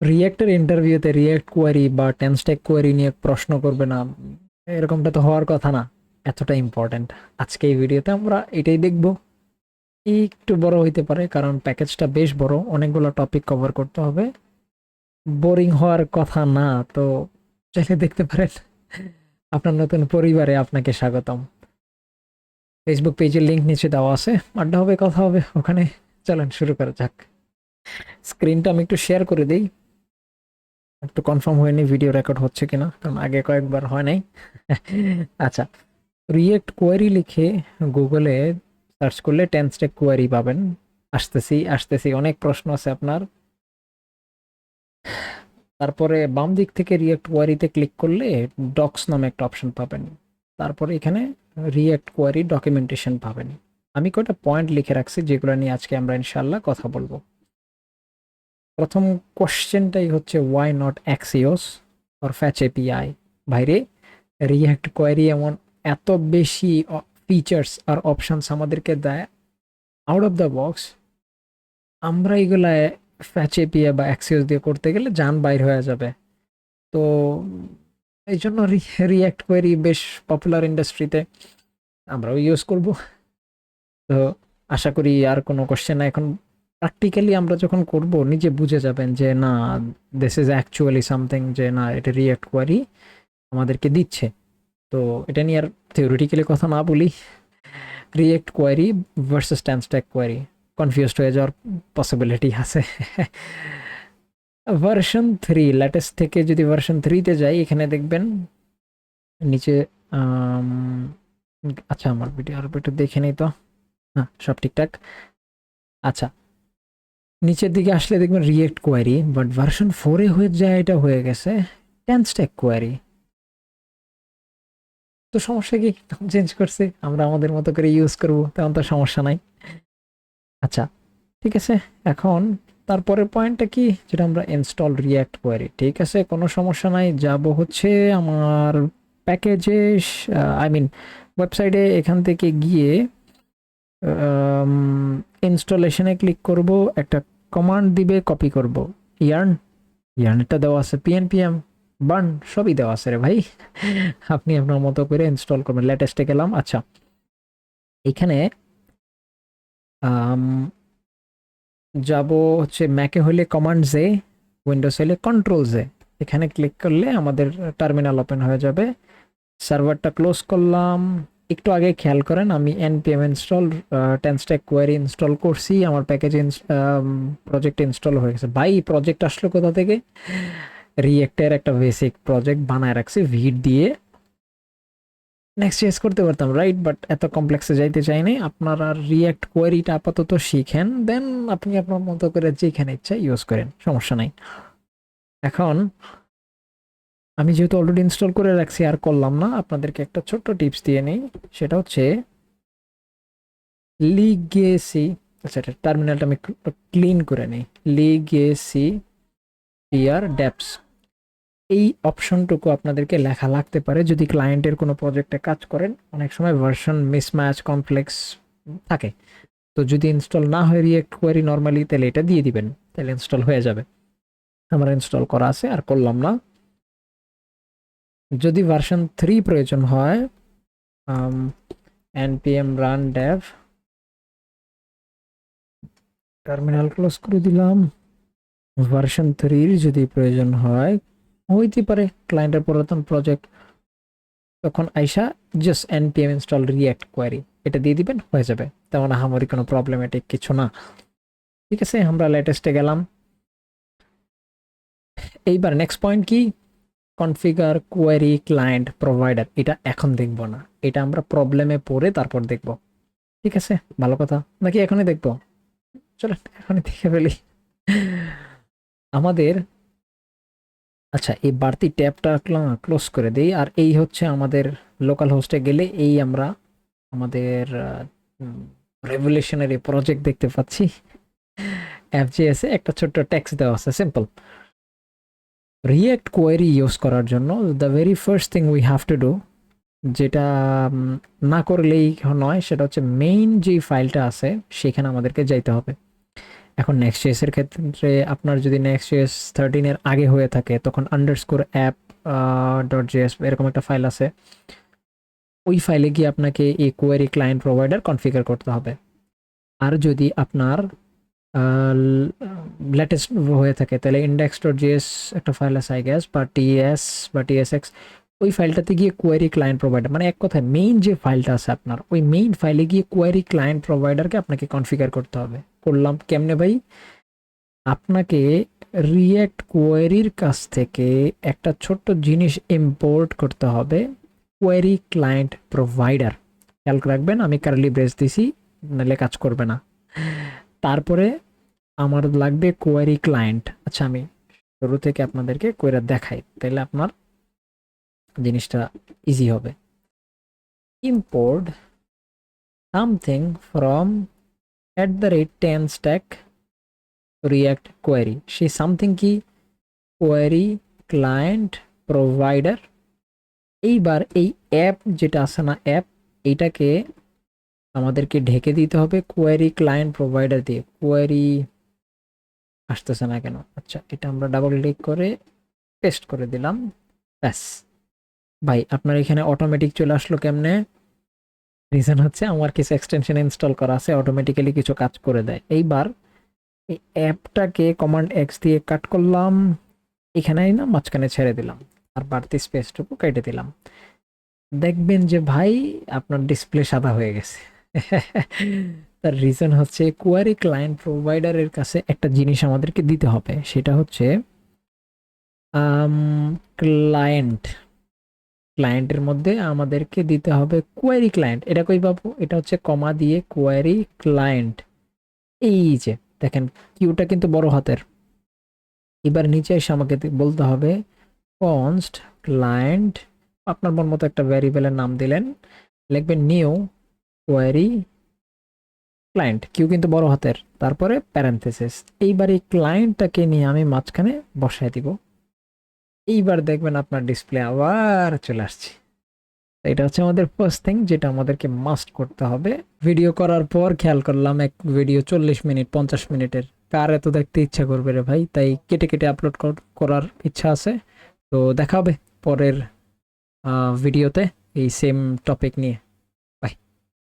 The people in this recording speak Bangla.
রিয়েক্টের ইন্টারভিউতে রিয়েক্ট কোয়ারি বা টেন্সটেক কোয়ারি নিয়ে প্রশ্ন করবে না, এরকমটা তো হওয়ার কথা না, এতটা ইম্পর্ট্যান্ট আজকে এই ভিডিওতে আমরা এটাই দেখব। একটু বড় হইতে পারে, কারণ প্যাকেজটা বেশ বড়, অনেকগুলো টপিক কভার করতে হবে। বোরিং হওয়ার কথা না, তো চাইলে দেখতে পারেন। আপনার নতুন পরিবারে আপনাকে স্বাগতম। ফেসবুক পেজের লিঙ্ক নিচে দেওয়া আছে, আড্ডা হবে, কথা হবে, ওখানে। চলেন শুরু করা যাক। স্ক্রিনটা আমি একটু শেয়ার করে দিই। একটু কনফার্ম হয়নি ভিডিও রেকর্ড হচ্ছে কিনা, কারণ আগে কয়েকবার হয় নাই। আচ্ছা রিয়েক্ট কোয়ারি লিখে গুগলে সার্চ করলে টেন টেন্সটেক কোয়ারি পাবেন। আসতেছি আসতেছি, অনেক প্রশ্ন আছে আপনার। তারপরে বাম দিক থেকে রিয়েক্ট কোয়ারিতে ক্লিক করলে ডক্স নামে একটা অপশন পাবেন। তারপরে এখানে রিয়েক্ট কোয়ারি ডকুমেন্টেশন পাবেন। আমি কয়টা পয়েন্ট লিখে রাখছি, যেগুলো নিয়ে আজকে আমরা ইনশাল্লাহ কথা বলব। প্রথম কোশ্চেনটাই হচ্ছে why not axios or fetch API ভাইরে রিয়াক্ট কোয়ারি এমন এত বেশি ফিচার্স আর অপশনস আমাদেরকে দেয় আউট অফ দ্য বক্স আমরা এগুলা ফ্যাচ এপিআই বা অ্যাক্সিওস দিয়ে করতে গেলে যান বাইর হয়ে যাবে। তো এই জন্য রিয়াক্ট কোয়ারি বেশ পপুলার ইন্ডাস্ট্রিতে আমরাও ইউজ করব। তো, আশা করি আর কোনো কোশ্চেন এখন। প্র্যাকটিক্যালি আমরা যখন করব, নিজে বুঝে যাবেন যে, না দিস ইজ অ্যাকচুয়ালি সামথিং যে, না, এটা রিয়াক্ট কোয়ারি আমাদেরকে দিচ্ছে। তো এটা নিয়ে আর থিওরিটিক্যালি কথা না বলি। React Query versus TanStack Query confused হয়ে যাওয়ার পসিবিলিটি আছে। ভার্সন থ্রি লেটেস্ট থেকে যদি ভার্সন থ্রিতে যাই, এখানে দেখবেন নিচে আচ্ছা আমার ভিডিও আর একটু দেখে নিই তো। হ্যাঁ সব ঠিকঠাক। আচ্ছা নিচের দিকে আসলে দেখবেন রিয়েক্ট কোয়ারি বাট ভার্সন ফোরে হয়ে যায়, এটা হয়ে গেছে টেন্সট্যাক কোয়ারি তো সমস্যা কি? চেঞ্জ করছে, আমরা আমাদের মতো করে ইউজ করব, তেমন তো সমস্যা নাই। আচ্ছা ঠিক আছে, এখন তারপরের পয়েন্টটা কি? যেটা আমরা ইনস্টল রিয়াক্ট কোয়ারি ঠিক আছে, কোনো সমস্যা নাই, যাব হচ্ছে আমার প্যাকেজে আই মিন ওয়েবসাইটে এখান থেকে গিয়ে ইনস্টলেশনে ক্লিক করব, একটা কমান্ড দিবে কপি করব। ইয়ার্ন ইয়ার্নটা দেওয়া আছে পিএনপিএম বার্ন সবই দেওয়া আছে রে ভাই। আপনি আপনার মতো করে ইনস্টল করবেন। লেটেস্টে গেলাম আচ্ছা। এখানে যাব হচ্ছে ম্যাকে হলে কমান্ড জে উইন্ডোজ হলে কন্ট্রোল জে এখানে ক্লিক করলে আমাদের টার্মিনাল ওপেন হয়ে যাবে। সার্ভারটা ক্লোজ করলাম। একটু আগে খেয়াল করেন, আমি NPM install TanStack Query install করছি, আমার প্যাকেজ প্রজেক্ট ইনস্টল হয়ে গেছে। ভাই প্রজেক্ট আসলো কোথা থেকে? রিয়েক্টের একটা বেসিক প্রজেক্ট বানায় রাখছি ভিড দিয়ে। নেক্সট চেস করতে পারতাম রাইট বাট এত কমপ্লেক্সে যাইতে চাই চাইনি আপনারা রিয়েক্ট কোয়ারিটা আপাতত শিখেন দেন আপনি আপনার মতো করে যেখানে ইচ্ছা ইউজ করেন, সমস্যা নাই। এখন আমি যেহেতু অলরেডি ইনস্টল করে রাখছি, আর করলাম না, আপনাদেরকে একটা ছোট্ট টিপস দিয়ে নেই। সেটা হচ্ছে লিগেসি আচ্ছা এটা টার্মিনালটা আমি ক্লিন করে নিই। লিগেসি টিআর ড্যাপস এই অপশনটুকু আপনাদেরকে লেখা লাগতে পারে যদি ক্লায়েন্টের কোনো প্রজেক্টে কাজ করেন। অনেক সময় ভার্সন মিসম্যাচ কমপ্লেক্স থাকে। তো যদি ইনস্টল না হয়ে রিয়েক্ট কোয়ারি নর্মালি তাহলে এটা দিয়ে দিবেন, তাহলে ইনস্টল হয়ে যাবে। আমার ইনস্টল করা আছে, আর করলাম না। যদি ভার্সন থ্রি প্রয়োজন হয় NPM run dev terminal close করে দিলাম। ভার্সন থ্রির যদি প্রয়োজন হয়, হইতে পারে ক্লায়েন্টের পুরাতন প্রজেক্ট তখন আইসা just NPM install React Query এটা দিয়ে দিবেন, হয়ে যাবে। তেমন আহামরি কোনো প্রবলেমেটিক কিছু না। ঠিক আছে, আমরা লেটেস্টে গেলাম। এইবার নেক্সট পয়েন্ট কি? কনফিগার কোয়ারি ক্লায়েন্ট প্রোভাইডার এটা এখন দেখব না। এটা আমরা প্রবলেমে পড়ে তারপর দেখব। ঠিক আছে? ভালো কথা। নাকি এখনই দেখব? চলো, এখনই দেখে ফেলি। আমাদের আচ্ছা এই বাড়তি ট্যাবটা ক্লোজ করে দিই। আর এই হচ্ছে আমাদের লোকাল হোস্টে গেলে এই আমরা আমাদের রেভলিউশনারি প্রজেক্ট দেখতে পাচ্ছি। এফজিএস একটা ছোট্ট ট্যাক্স দেওয়া আছে সিম্পল রিয়েক্ট কোয়ারি ইউজ করার জন্য the very first thing we have to do যেটা না করলেই নয়, সেটা হচ্ছে মেইন যে ফাইলটা আছে, সেখানে আমাদেরকে যাইতে হবে। এখন নেক্সট এর ক্ষেত্রে আপনার যদি নেক্সট এস থার্টিনের আগে হয়ে থাকে, তখন আন্ডারস্কোর অ্যাপ ডট জেএস এরকম একটা ফাইল আছে। ওই ফাইলে গিয়ে আপনাকে এই কোয়ারি ক্লায়েন্ট প্রোভাইডার কনফিগার করতে হবে। আর যদি আপনার লেটেস্ট হয়ে থাকে। তাহলে ইন্ডেক্স ডট জিএস একটা ফাইল আছে আই গ্যাস বা টিএস বা টিএসএক্স ওই ফাইলটাতে গিয়ে কোয়ারি ক্লায়েন্ট প্রোভাইডার মানে এক কথায় মেইন যে ফাইলটা আছে আপনার, ওই মেইন ফাইলে গিয়ে কোয়ারি ক্লায়েন্ট প্রোভাইডারকে আপনাকে কনফিগার করতে হবে। করলাম কেমনে ভাই? আপনাকে রিয়েক্ট কোয়ারির কাছ থেকে একটা ছোট্ট জিনিস ইম্পোর্ট করতে হবে কোয়ারি ক্লায়েন্ট প্রোভাইডার খেয়াল রাখবেন, আমি কার্লি ব্রেস দিছি, নাহলে কাজ করবে না। তারপরে আমার লাগবে কোয়ারি ক্লায়েন্ট আচ্ছা আমি শুরু থেকে আপনাদেরকে কোয়েরা দেখাই তাহলে আপনার জিনিসটা ইজি হবে। Import something from at the rate TanStack React Query সেই সামথিং কি? কোয়ারি ক্লায়েন্ট প্রোভাইডার এইবার এই অ্যাপ যেটা আছে না অ্যাপ এইটাকে আমাদেরকে ঢেকে দিতে হবে কোয়ারি ক্লায়েন্ট প্রোভাইডার দিয়ে। কোয়ারি আসতেছে না কেন? আচ্ছা এটা আমরা ডাবল ক্লিক করে টেস্ট করে দিলাম। ব্যাস। ভাই, আপনার এখানে অটোমেটিক চলে আসলো কেমনে? রিজন হচ্ছে আমার কিছু এক্সটেনশন ইনস্টল করা আছে অটোমেটিক্যালি কিছু কাজ করে দেয়। এইবার এই অ্যাপটাকে কমান্ড এক্স দিয়ে কাট করলাম। এখানে না মাঝখানে ছেড়ে দিলাম। আর বাড়তি স্পেসটুকু কেটে দিলাম। দেখবেন যে ভাই, আপনার ডিসপ্লে সাদা হয়ে গেছে। তার রিজন হচ্ছে কোয়ারি ক্লায়েন্ট প্রোভাইডারের কাছে একটা জিনিস আমাদেরকে দিতে হবে, সেটা হচ্ছে ক্লায়েন্ট ক্লায়েন্টের মধ্যে আমাদেরকে দিতে হবে কোয়ারি ক্লায়েন্ট এটা কই পাবো এটা হচ্ছে কমা দিয়ে কোয়ারি ক্লায়েন্ট এই যে, দেখেন কিউটা কিন্তু বড় হাতের। এবার নিচে এসে আমাকে বলতে হবে কনস্ট ক্লায়েন্ট আপনার মন মতো একটা ভ্যারিয়েবলের নাম দিলেন, লিখবেন নিউ কোয়ারি ক্লায়েন্ট কিউ কিন্তু বড় হাতের, তারপরে প্যারেন্থেসিস এইবার এই ক্লায়েন্টটাকে নিয়ে আমি মাঝখানে বসায় দিব। এইবার দেখবেন আপনার ডিসপ্লে আবার চলে আসছে। এটা হচ্ছে আমাদের ফার্স্ট থিং যেটা আমাদেরকে মাস্ট করতে হবে। ভিডিও করার পর খেয়াল করলাম, এক ভিডিও চল্লিশ মিনিট, পঞ্চাশ মিনিটের। কার এত দেখতে ইচ্ছা করবে রে ভাই? তাই কেটে কেটে আপলোড করার ইচ্ছা আছে। তো দেখা হবে পরের ভিডিওতে এই সেম টপিক নিয়ে।